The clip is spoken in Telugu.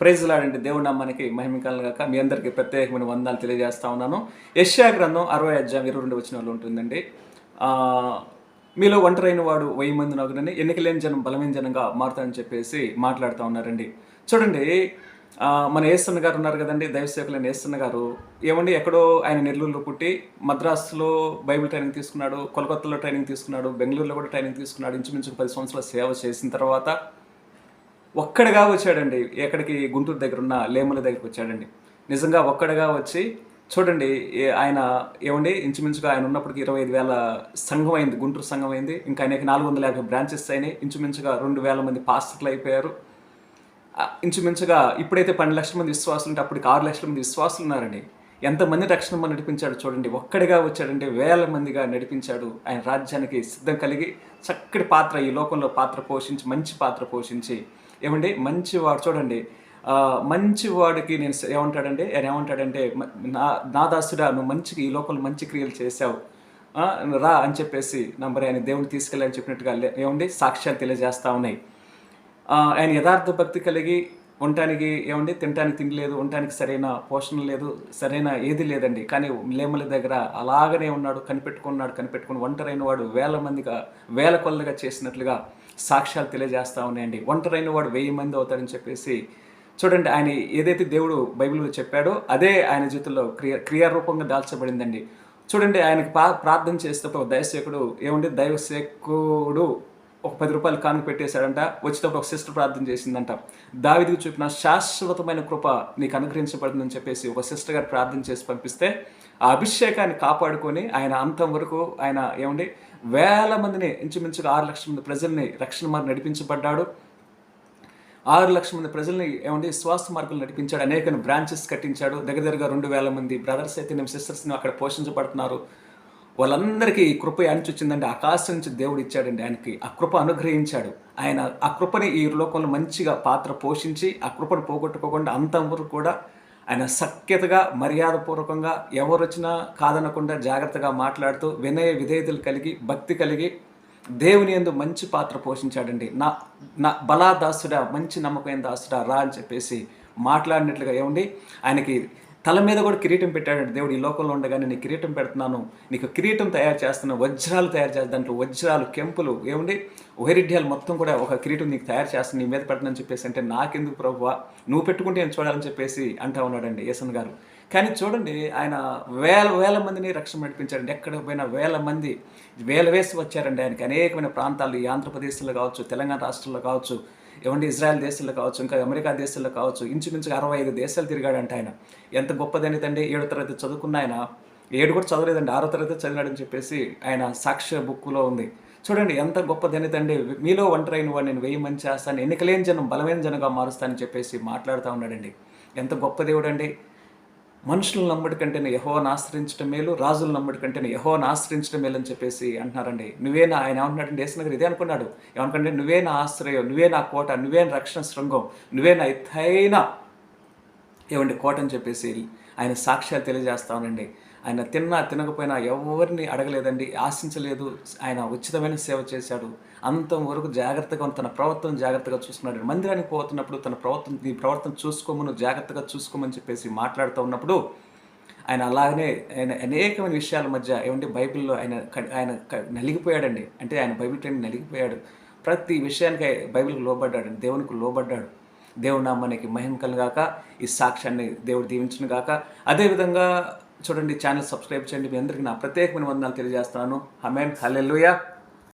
ప్రైజ్ లాడండి దేవుడు నమ్మనికి మహిమకలను కాక మీ అందరికీ ప్రత్యేకమైన వందనాలు తెలియజేస్తా ఉన్నాను. యశ్యా గ్రంథం అరవై అధ్యాయం ఇరవై రెండు వచ్చిన వాళ్ళు ఉంటుందండి మీలో ఒంటరైన వాడు వెయ్యి మంది నగునని ఎన్నికలేని జనం బలమైన జనంగా మారుతారని చెప్పేసి మాట్లాడుతూ ఉన్నారండి. చూడండి మన ఏసన్న గారు ఉన్నారు కదండి దైవసేవకులైన ఏసన్న గారు. ఏమండి ఎక్కడో ఆయన నెల్లూరులో పుట్టి మద్రాసులో బైబిల్ ట్రైనింగ్ తీసుకున్నాడు కోల్కత్తాలో ట్రైనింగ్ తీసుకున్నాడు బెంగళూరులో కూడా ట్రైనింగ్ తీసుకున్నాడు ఇంచుమించు పది సంవత్సరాల సేవ చేసిన తర్వాత ఒక్కడిగా వచ్చాడండి. ఎక్కడికి? గుంటూరు దగ్గర ఉన్న లేముల దగ్గరికి వచ్చాడండి. నిజంగా ఒక్కడిగా వచ్చి చూడండి ఆయన ఏమండి? ఇంచుమించుగా ఆయన ఉన్నప్పటికి ఇరవై ఐదు వేల సంఘం అయింది గుంటూరు సంఘం అయింది. ఇంకా ఆయనకి నాలుగు వందల యాభై బ్రాంచెస్ అయినాయి. ఇంచుమించుగా రెండు వేల మంది పాస్టర్లు అయిపోయారు. ఇంచుమించుగా ఇప్పుడైతే పన్నెండు లక్షల మంది విశ్వాసులు ఉంటే అప్పటికి ఆరు లక్షల మంది విశ్వాసులు ఉన్నారండి. ఎంతమంది రక్షణ నడిపించాడు చూడండి. ఒక్కడిగా వచ్చాడంటే వేల మందిగా నడిపించాడు. ఆయన రాజ్యానికి సిద్ధం కలిగి చక్కటి పాత్ర ఈ లోకంలో పాత్ర పోషించి మంచి పాత్ర పోషించి ఏమండి మంచి వాడు చూడండి మంచివాడికి మంచి వాడికి నేను ఏమంటాడండి ఏమంటాడంటే ఆయన ఏమంటాడంటే నా నా దాసుడా నువ్వు మంచిగా ఈ లోపల మంచి క్రియలు చేశావు. రా అని చెప్పేసి నంబర్ ఆయన దేవుని తీసుకెళ్ళని చెప్పినట్టుగా ఏమండి సాక్ష్యాలు తెలియజేస్తా ఉన్నాయి. ఆయన యథార్థ భక్తి కలిగి ఉండటానికి ఏమండి తినటానికి తిండి లేదు ఉండటానికి సరైన పోషణ లేదు సరైన ఏది లేదండి. కానీ లేమల దగ్గర అలాగనే ఉన్నాడు కనిపెట్టుకున్నాడు కనిపెట్టుకుని ఒంటరైన వాడు వేల మందిగా వేల కొల్లగా చేసినట్లుగా సాక్ష్యాలు తెలియజేస్తూ ఉన్నాయండి. ఒంటరైన వాడు వెయ్యి మంది అవుతారని చెప్పేసి చూడండి ఆయన ఏదైతే దేవుడు బైబిల్లో చెప్పాడో అదే ఆయన జీవితంలో క్రియ క్రియారూపంగా దాల్చబడిందండి. చూడండి ఆయనకి పా ప్రార్థన చేసేటప్పుడు దయసేకుడు దైవసేకుడు ఏమండి? దైవసేకుడు ఒక పది రూపాయలు కానుక పెట్టేశాడంట. వచ్చేటప్పుడు ఒక సిస్టర్ ప్రార్థన చేసిందంట. దావిదికి చూపిన శాశ్వతమైన కృప నీకు అనుగ్రహించబడిందని చెప్పేసి ఒక సిస్టర్ గారు ప్రార్థన చేసి పంపిస్తే ఆ అభిషేకాన్ని కాపాడుకొని ఆయన అంతం వరకు ఆయన ఏమండి వేల మందిని ఇంచుమించుగా ఆరు లక్షల మంది ప్రజల్ని రక్షణ మార్గం నడిపించబడ్డాడు. ఆరు లక్షల మంది ప్రజల్ని ఏమంటే శ్వాస మార్గాలు నడిపించాడు. అనేక బ్రాంచెస్ కట్టించాడు. దగ్గర దగ్గరగా రెండు వేల మంది బ్రదర్స్ అయితే సిస్టర్స్ని అక్కడ పోషించబడుతున్నారు. వాళ్ళందరికీ ఈ కృప నుంచి వచ్చిందండి ఆకాశం నుంచి దేవుడు ఇచ్చాడండి ఆయనకి. ఆ కృప అనుగ్రహించాడు. ఆయన ఆ కృపని ఈ లోకంలో మంచిగా పాత్ర పోషించి ఆ కృపను పోగొట్టుకోకుండా అంతవరకు కూడా ఆయన సఖ్యతగా మర్యాదపూర్వకంగా ఎవరు వచ్చినా కాదనకుండా జాగ్రత్తగా మాట్లాడుతూ వినయ విధేయతలు కలిగి భక్తి కలిగి దేవుని యందు మంచి పాత్ర పోషించాడండి. నా నా బలా దాసుడా మంచి నమ్మకమైన దాసుడా రా అని చెప్పేసి మాట్లాడినట్లుగా ఏమండి? ఆయనకి తల మీద కూడా కిరీటం పెట్టాడంటే దేవుడు ఈ లోకంలో ఉండగానే నీకు కిరీటం పెడుతున్నాను. నీకు కిరీటం తయారు చేస్తున్నాను. వజ్రాలు తయారు చేస్తాను దాంట్లో వజ్రాలు కెంపులు ఏమండి వైరిడ్యాలు మొత్తం కూడా ఒక కిరీటం నీకు తయారు చేస్తాను. నీ మీద పెట్టనని చెప్పేసి అంటే నాకెందుకు ప్రభువా? నువ్వు పెట్టుకుంటే నేను చూడాలని చెప్పేసి అంటా ఉన్నాడండి యేసన్ గారు. కానీ చూడండి ఆయన వేల వేల మందిని రక్షణ నడిపించాడండి. ఎక్కడ పోయినా వేల మంది వేల వేసి వచ్చారండి. ఆయనకి అనేకమైన ప్రాంతాలు ఈ ఆంధ్రప్రదేశ్లో కావచ్చు తెలంగాణ రాష్ట్రంలో కావచ్చు. ఏమంటే ఇజ్రాయెల్ దేశాల్లో కావచ్చు ఇంకా అమెరికా దేశాల్లో కావచ్చు ఇంచుమించుగా అరవై ఐదు దేశాలు తిరిగాడంట ఆయన. ఎంత గొప్పదని తండ్రి ఏడు తరగతి చదువుకున్న ఆయన. ఏడు కూడా చదవలేదండి ఆరో తరగతి చదివినాడని చెప్పేసి ఆయన సాక్ష్య బుక్లో ఉంది. చూడండి ఎంత గొప్పదనిదండి? మీలో ఒంటరైన వాడు నేను వెయ్యి మంచి చేస్తాను ఎన్నికలేని జనం బలమైన జనంగా మారుస్తానని చెప్పేసి మాట్లాడుతూ ఉన్నాడండి. ఎంత గొప్ప దేవుడు అండి మనుషులను నమ్మడి కంటేనే యహోని ఆశ్రయించడం మేలు రాజులు నమ్మడి కంటేనే యహోని ఆశ్రయించడం మేలు అని చెప్పేసి అంటున్నారండి. నువ్వే నా ఆయన ఏమంటున్నాడు దేశనగర్ ఇదే అనుకున్నాడు. ఏమనుకంటే నువ్వే నా ఆశ్రయం నువ్వే నా కోట నువ్వే నా రక్షణ శృంగం నువ్వే నా ఎత్తైన ఏమండి కోట అని చెప్పేసి ఆయన సాక్ష్యాలు తెలియజేస్తానండి ఆయన తిన్నా తినకపోయినా ఎవరిని అడగలేదండి ఆశించలేదు. ఆయన ఉచితమైన సేవ చేశాడు. అంతం వరకు జాగ్రత్తగా తన ప్రవర్తన జాగ్రత్తగా చూసుకున్నాడు. మందిరానికి పోతున్నప్పుడు తన ప్రవర్తన నీ ప్రవర్తన చూసుకోమను జాగ్రత్తగా చూసుకోమని చెప్పేసి మాట్లాడుతూ ఉన్నప్పుడు ఆయన అలాగనే ఆయన అనేకమైన విషయాల మధ్య ఏమంటే బైబిల్లో ఆయన ఆయన నలిగిపోయాడండి. అంటే ఆయన బైబిల్ ట్రైన్ నలిగిపోయాడు. ప్రతి విషయానికి బైబిల్కి లోబడ్డాడు. దేవునికి లోబడ్డాడు. దేవుడు నామానికి మహిమ కలుగాక ఈ సాక్ష్యాన్ని దేవుడు దీవించును గాక. అదేవిధంగా చూడండి ఛానల్ సబ్స్క్రైబ్ చేయండి. మీ అందరికీ నా ప్రత్యేకమైన వందనాలు తెలియజేస్తున్నాను. హమేన్ హల్లెలూయా.